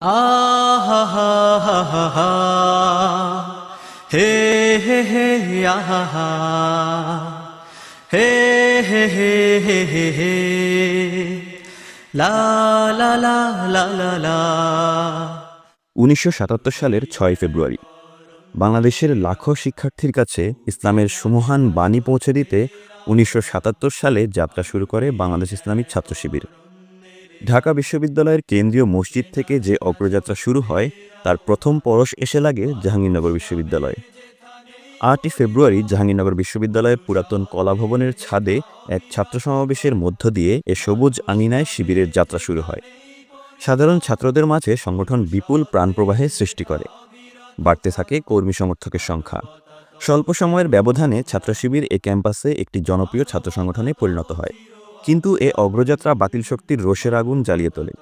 আহা হা হা হা হা হে হে আহা হা, হে হে হে হে। হে লা লা লা উনিশশো সালের ছয় ফেব্রুয়ারি। বাংলাদেশের লাখো শিক্ষার্থীর কাছে ইসলামের সুমহান বাণী পৌঁছে দিতে উনিশশো সালে যাত্রা শুরু করে বাংলাদেশ ইসলামিক ছাত্র শিবির। ঢাকা বিশ্ববিদ্যালয়ের কেন্দ্রীয় মসজিদ থেকে যে অগ্রযাত্রা শুরু হয়, তার প্রথম পরশ এসে লাগে জাহাঙ্গীরনগর বিশ্ববিদ্যালয়ে। আটই ফেব্রুয়ারি জাহাঙ্গীরনগর বিশ্ববিদ্যালয়ের পুরাতন কলাভবনের ছাদে এক ছাত্র সমাবেশের মধ্য দিয়ে এ সবুজ আঙিনায় শিবিরের যাত্রা শুরু হয়। সাধারণ ছাত্রদের মাঝে সংগঠন বিপুল প্রাণপ্রবাহের সৃষ্টি করে। বাড়তে থাকে কর্মী সমর্থকের সংখ্যা। স্বল্প সময়ের ব্যবধানে ছাত্র শিবির এ ক্যাম্পাসে একটি জনপ্রিয় ছাত্র সংগঠনে পরিণত হয়। কিন্তু এ অগ্রযাত্রা বাতিল শক্তির রোষের আগুন জ্বালিয়ে তোলে।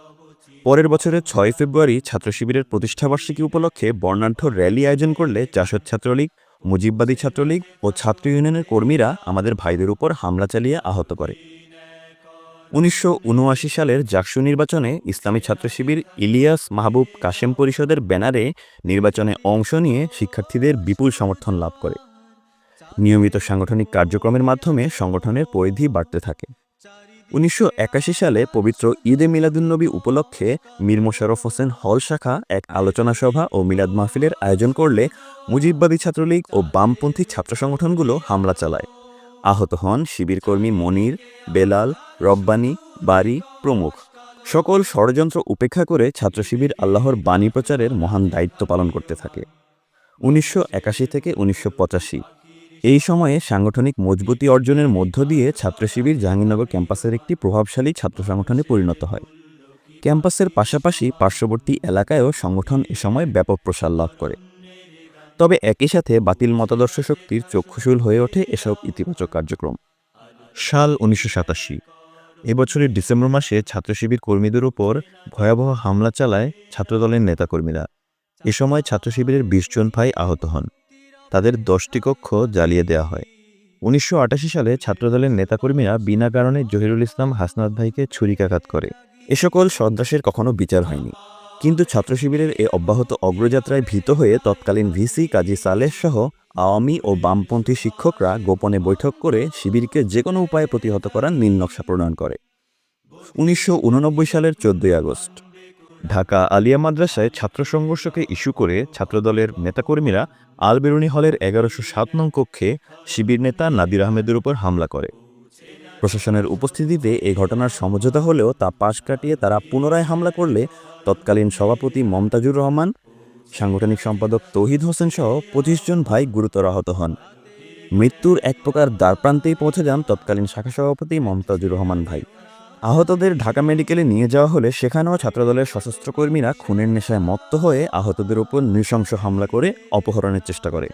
পরের বছরের ছয় ফেব্রুয়ারি ছাত্র শিবিরের প্রতিষ্ঠাবার্ষিকী উপলক্ষে বর্ণাঢ্য র্যালি আয়োজন করলে জাসদ ছাত্রলীগ, মুজিববাদী ছাত্রলীগ ও ছাত্র ইউনিয়নের কর্মীরা আমাদের ভাইদের উপর হামলা চালিয়ে আহত করে। উনিশশো উনআশি সালের জাকসু নির্বাচনে ইসলামী ছাত্র শিবির ইলিয়াস মাহবুব কাশেম পরিষদের ব্যানারে নির্বাচনে অংশ নিয়ে শিক্ষার্থীদের বিপুল সমর্থন লাভ করে। নিয়মিত সাংগঠনিক কার্যক্রমের মাধ্যমে সংগঠনের পরিধি বাড়তে থাকে। উনিশশো একাশি সালে পবিত্র ঈদে মিলাদুন্নবী উপলক্ষে মীর মোশাররফ হোসেন হল শাখা এক আলোচনা সভা ও মিলাদ মাহফিলের আয়োজন করলে মুজিববাদী ছাত্রলীগ ও বামপন্থী ছাত্র সংগঠনগুলো হামলা চালায়। আহত হন শিবিরকর্মী মনির, বেলাল, রব্বানী বাড়ি প্রমুখ। সকল ষড়যন্ত্র উপেক্ষা করে ছাত্র শিবির আল্লাহর বাণী প্রচারের মহান দায়িত্ব পালন করতে থাকে। উনিশশো একাশি থেকে উনিশশো পঁচাশি এই সময়ে সাংগঠনিক মজবুতি অর্জনের মধ্য দিয়ে ছাত্র শিবির জাহাঙ্গীরনগর ক্যাম্পাসের একটি প্রভাবশালী ছাত্র সংগঠনে পরিণত হয়। ক্যাম্পাসের পাশাপাশি পার্শ্ববর্তী এলাকায়ও সংগঠন এ সময় ব্যাপক প্রসার লাভ করে। তবে একই সাথে বাতিল মতাদর্শ শক্তির চক্ষুশূল হয়ে ওঠে এসব ইতিবাচক কার্যক্রম। সাল উনিশশো সাতাশি। এবছরের ডিসেম্বর মাসে ছাত্র শিবির কর্মীদের উপর ভয়াবহ হামলা চালায় ছাত্রদলের নেতাকর্মীরা। এ সময় ছাত্র শিবিরের বিশ জন ভাই আহত হন। তাদের দশটি কক্ষ জ্বালিয়ে দেওয়া হয়। উনিশশো আটাশি সালে ছাত্রদলের নেতাকর্মীরা বিনা কারণে জহিরুল ইসলাম হাসনাত ভাইকে ছুরিকাঘাত করে। এ সকল সন্ত্রাসের কখনো বিচার হয়নি। কিন্তু ছাত্র শিবিরের এ অব্যাহত অগ্রযাত্রায় ভীত হয়ে তৎকালীন ভিসি কাজী সালেহ সহ আওয়ামী ও বামপন্থী শিক্ষকরা গোপনে বৈঠক করে শিবিরকে যে কোনো উপায়ে প্রতিহত করার নীলনকশা প্রণয়ন করে। উনিশশো উননব্বই সালের চোদ্দই আগস্ট ঢাকা আলিয়া মাদ্রাসায় ছাত্র সংঘর্ষকে ইস্যু করে ছাত্রদলের নেতাকর্মীরা আলবেরুনি হলের এগারোশো সাত নং কক্ষে শিবির নেতা নাদির আহমেদের উপর হামলা করে। প্রশাসনের উপস্থিতিতে এই ঘটনার সমঝোতা হলেও তা পাশ কাটিয়ে তারা পুনরায় হামলা করলে তৎকালীন সভাপতি মমতাজুর রহমান, সাংগঠনিক সম্পাদক তৌহিদ হোসেন সহ পঁচিশ জন ভাই গুরুতর আহত হন। মৃত্যুর এক প্রকার দ্বারপ্রান্তেই পৌঁছে যান তৎকালীন শাখা সভাপতি মমতাজুর রহমান ভাই। আহতদের ঢাকা মেডিকেলে নিয়ে যাওয়া হলে সেখানেও ছাত্রদলের সশস্ত্র কর্মীরা খুনের নেশায় মত্ত হয়ে আহতদের উপর নৃশংস হামলা করে অপহরণের চেষ্টা করে।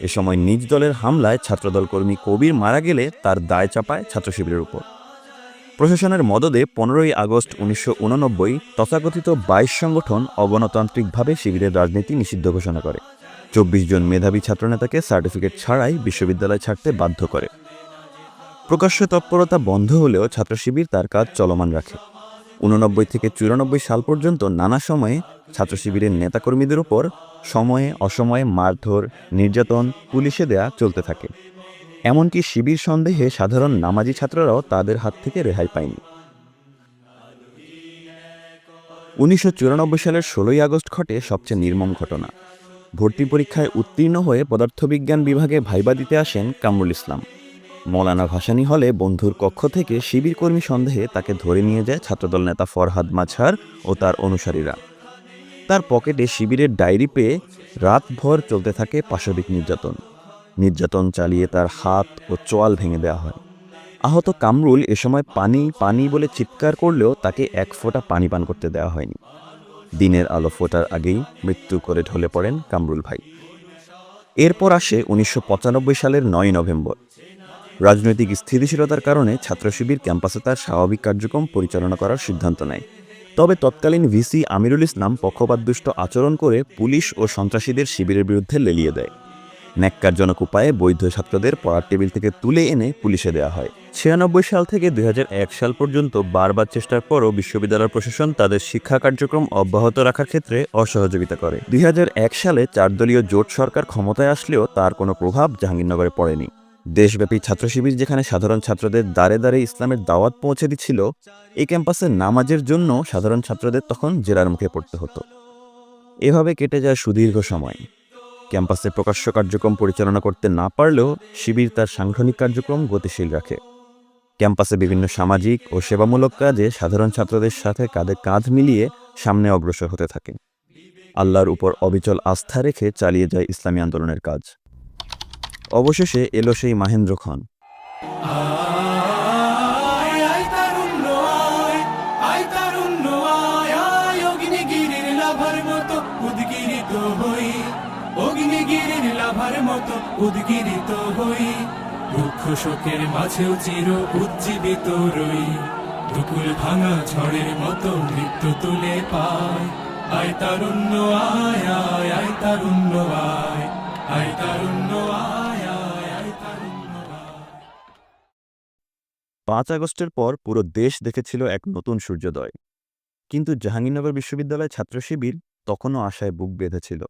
এ সময় নিজ দলের হামলায় ছাত্রদল কর্মী কবির মারা গেলে তার দায় চাপায় ছাত্র শিবিরের উপর প্রশাসনের মদদে পনেরোই আগস্ট উনিশশো উননব্বই তথাকথিত বাইশ সংগঠন অগণতান্ত্রিকভাবে শিবিরের রাজনীতি নিষিদ্ধ ঘোষণা করে। চব্বিশ জন মেধাবী ছাত্রনেতাকে সার্টিফিকেট ছাড়াই বিশ্ববিদ্যালয় ছাড়তে বাধ্য করে। প্রকাশ্য তৎপরতা বন্ধ হলেও ছাত্র শিবির তার কাজ চলমান রাখে। উননব্বই থেকে চুরানব্বই সাল পর্যন্ত নানা সময়ে ছাত্র শিবিরের নেতাকর্মীদের উপর সময়ে অসময়ে মারধর, নির্যাতন, পুলিশে দেয়া চলতে থাকে। এমনকি শিবির সন্দেহে সাধারণ নামাজি ছাত্ররাও তাদের হাত থেকে রেহাই পায়নি। উনিশশো চুরানব্বই সালের ষোলোই আগস্ট ঘটে সবচেয়ে নির্মম ঘটনা। ভর্তি পরীক্ষায় উত্তীর্ণ হয়ে পদার্থবিজ্ঞান বিভাগে ভাইবা দিতে আসেন কামরুল ইসলাম। মৌলানা ভাসানী হলে বন্ধুর কক্ষ থেকে শিবির কর্মী সন্দেহে তাকে ধরে নিয়ে যায় ছাত্রদল নেতা ফরহাদ মাছার ও তার অনুসারীরা। তার পকেটে শিবিরের ডায়েরি পেয়ে রাতভর চলতে থাকে পাশবিক নির্যাতন। নির্যাতন চালিয়ে তার হাত ও চোয়াল ভেঙে দেওয়া হয়। আহত কামরুল এ সময় পানি পানি বলে চিৎকার করলেও তাকে এক ফোঁটা পানি পান করতে দেওয়া হয়নি। দিনের আলো ফোটার আগেই মৃত্যু করে ঢলে পড়েন কামরুল ভাই। এরপর আসে উনিশশো পঁচানব্বই সালের নয় নভেম্বর। রাজনৈতিক স্থিতিশীলতার কারণে ছাত্র শিবির ক্যাম্পাসে তার স্বাভাবিক কার্যক্রম পরিচালনা করার সিদ্ধান্ত নেয়। তবে তৎকালীন ভিসি আমিরুল ইসলাম পক্ষপাতদুষ্ট আচরণ করে পুলিশ ও সন্ত্রাসীদের শিবিরের বিরুদ্ধে লেলিয়ে দেয়। ন্যাক্কারজনক উপায়ে বৈধ ছাত্রদের পড়ার টেবিল থেকে তুলে এনে পুলিশে দেওয়া হয়। ছিয়ানব্বই সাল থেকে দুই হাজার এক সাল পর্যন্ত বারবার চেষ্টার পরও বিশ্ববিদ্যালয় প্রশাসন তাদের শিক্ষা কার্যক্রম অব্যাহত রাখার ক্ষেত্রে অসহযোগিতা করে। দুই হাজার এক সালে চারদলীয় জোট সরকার ক্ষমতায় আসলেও তার কোনো প্রভাব জাহাঙ্গীরনগরে পড়েনি। দেশব্যাপী ছাত্র শিবির যেখানে সাধারণ ছাত্রদের দ্বারে দ্বারে ইসলামের দাওয়াত পৌঁছে দিচ্ছিল, এই ক্যাম্পাসে নামাজের জন্য সাধারণ ছাত্রদের তখন জেরার মুখে পড়তে হতো। এভাবে কেটে যায় সুদীর্ঘ সময়। ক্যাম্পাসে প্রকাশ্য কার্যক্রম পরিচালনা করতে না পারলেও শিবির তার সাংগঠনিক কার্যক্রম গতিশীল রাখে। ক্যাম্পাসে বিভিন্ন সামাজিক ও সেবামূলক কাজে সাধারণ ছাত্রদের সাথে কাঁধে কাঁধ মিলিয়ে সামনে অগ্রসর হতে থাকে। আল্লাহর উপর অবিচল আস্থা রেখে চালিয়ে যায় ইসলামী আন্দোলনের কাজ। অবশেষে এলো সেই মাহেন্দ্র খন। উদ্গিরিত হই। দুঃখ মাঝেও চির উজ্জীবিত রই। ভাঙা মতো মৃত্যু তুলে পায়। আয় তারুণ্য, আয় আয় আয় তারুণ্য, আয় আয় তারুণ্য, আয়। পাঁচ আগস্টের পর পুরো দেশ দেখেছিল এক নতুন সূর্যোদয়। কিন্তু জাহাঙ্গীরনগর বিশ্ববিদ্যালয় ছাত্র শিবির তখনও আশায় বুক বেঁধেছিল।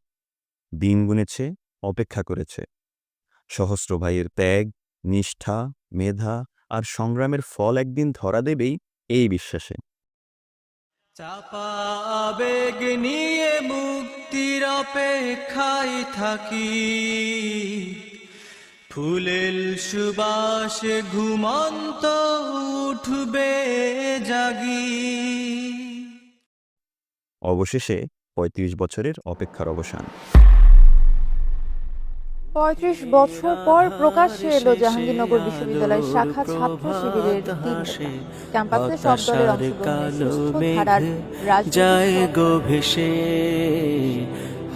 দিন গুনেছে, অপেক্ষা করেছে। সহস্র ভাইয়ের ত্যাগ, নিষ্ঠা, মেধা আর সংগ্রামের ফল একদিন ধরা দেবেই এই বিশ্বাসে। চাপা আবেগ নিয়ে মুক্তির অপেক্ষায় থাকি। ফুলেল সুবাসে ঘুমন্ত উঠবে জাগি অবশেষে ৩৫ বছরের অপেক্ষার অবসান পঁয়ত্রিশ বছর পর প্রকাশ্যে এলো জাহাঙ্গীরনগর বিশ্ববিদ্যালয় শাখা ছাত্র শিবিরের। ক্যাম্পাসে সব দলের অংশগ্রহণে সুস্থ ধারার ভেসে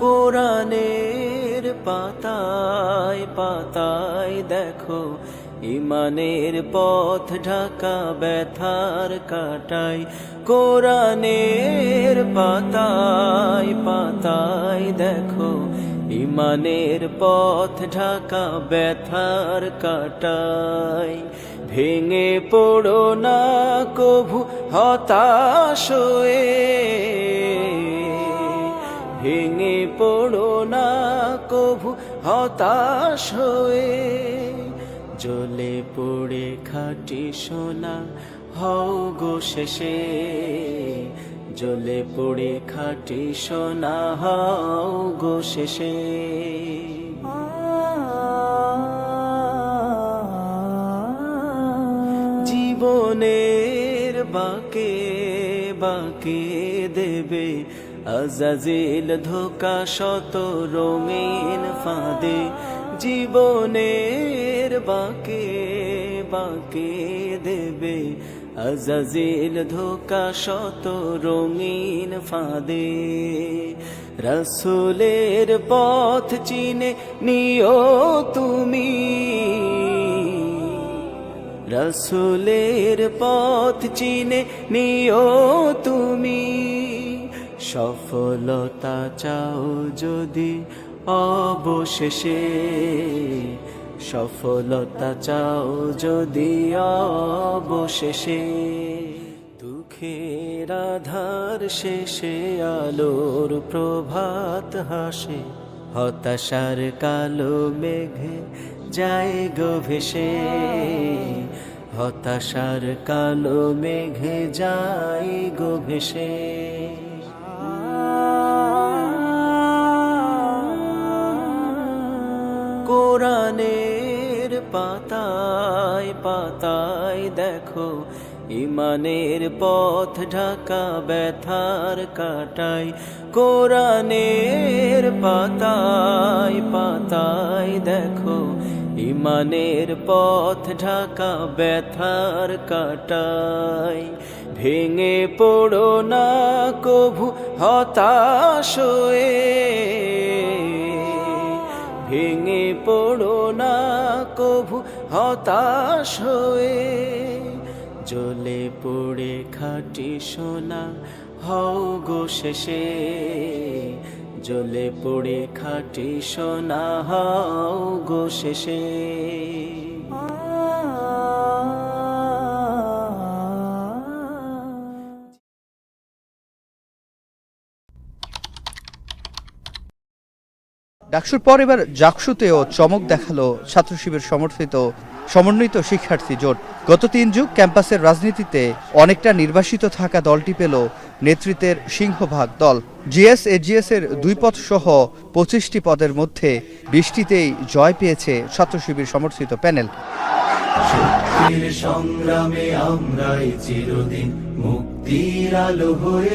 কোরআনের পাতায় পাতায় দেখো, ইমানের পথ ঢাকা ব্যথার কাটাই কোরআনের পাতায় পাতায় দেখো, ইমানের পথ ঢাকা ব্যথার কাটাই ভেঙে পড়ো না কভু হতাশ ভেঙে পড়ো না, কভু হতাশ হয়ে। জলে পড়ে খাটি সোনা, হও গো শেষে। জ্বলে পড়ে খাটি সোনা, হও গো শেষে। জীবনের বাকে বাকে দেবে আজাজিল ধোকা শত রঙিন ফাঁদে, জীবনের বাকে বাকে দেবে। আজাজিল ধোকা শত রঙিন ফাঁদে, রসুলের পথ চিনে নিও তুমি। রসুলের পথ চিনে নিও তুমি। সফলতা চাও যদি অবশেষে, সফলতা চাও যদি অবশেষে। দুঃখের আধার শেষে আলোর প্রভাত হাসে, হতাশার কালো মেঘে যায় গো ভেসে। হতাশার কালো মেঘে যায় গো ভেসে। কোরআনের পাতায় পাতায় দেখো, ইমানের পথ ঢাকা ব্যথার কাটাই কোরআনের পাতায় পাতায় দেখো, ইমানের পথ ঢাকা ব্যথার কাটাই ভেঙে পড়ো না, কভু হতাশ ভেঙে পড়ো না, কভু হতাশ হয়ে জলে পড়ে খাটি সোনা, হও গো শেষে। জলে পড়ে খাটি সোনা, হও গো শেষে। ডাকসুর পর এবার জাকসুতেও চমক দেখাল ছাত্র শিবির সমর্থিত সমন্বিত শিক্ষার্থী জোট। গত তিন যুগ ক্যাম্পাসের রাজনীতিতে অনেকটা নির্বাসিত থাকা দলটি পেল নেতৃত্বের সিংহভাগ দল। জিএস, এজিএস এর দুই পদ সহ পঁচিশটি পদের মধ্যে বৃষ্টিতেই জয় পেয়েছে ছাত্র শিবির সমর্থিত প্যানেল। সংগ্রামে আমরাই চিরদিন মুক্তির আলো হয়ে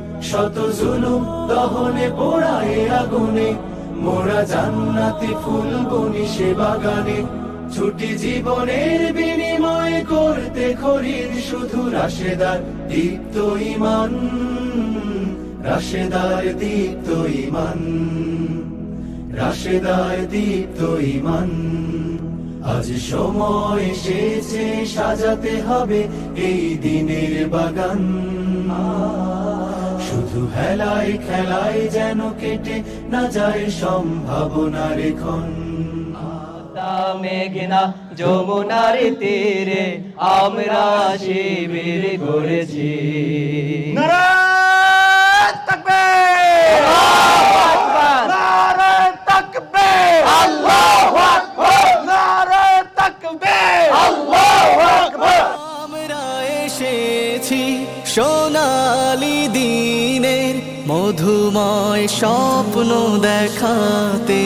শত জুলুম দহনে পোড়ায় আগুনে, মোরা জান্নাতি ফুল বুনি সে বাগানে। ছুটি জীবনের বিনিময় করতে খরিদ শুধু রাশেদার দীপ্ত ইমান, রাশেদার দীপ্ত ইমান, রাশেদার দীপ্ত ইমান। আজ সময় এসেছে, সাজাতে হবে এই দিনের বাগান। শুধু হেলায় খেলায় যেন কেটে না যায় সম্ভাবনার রেখন মেঘনা যমুনার তীরে আমরা শিবির গড়েছি আমরা এসেছি দিনের মধুময় স্বপ্ন দেখাতে।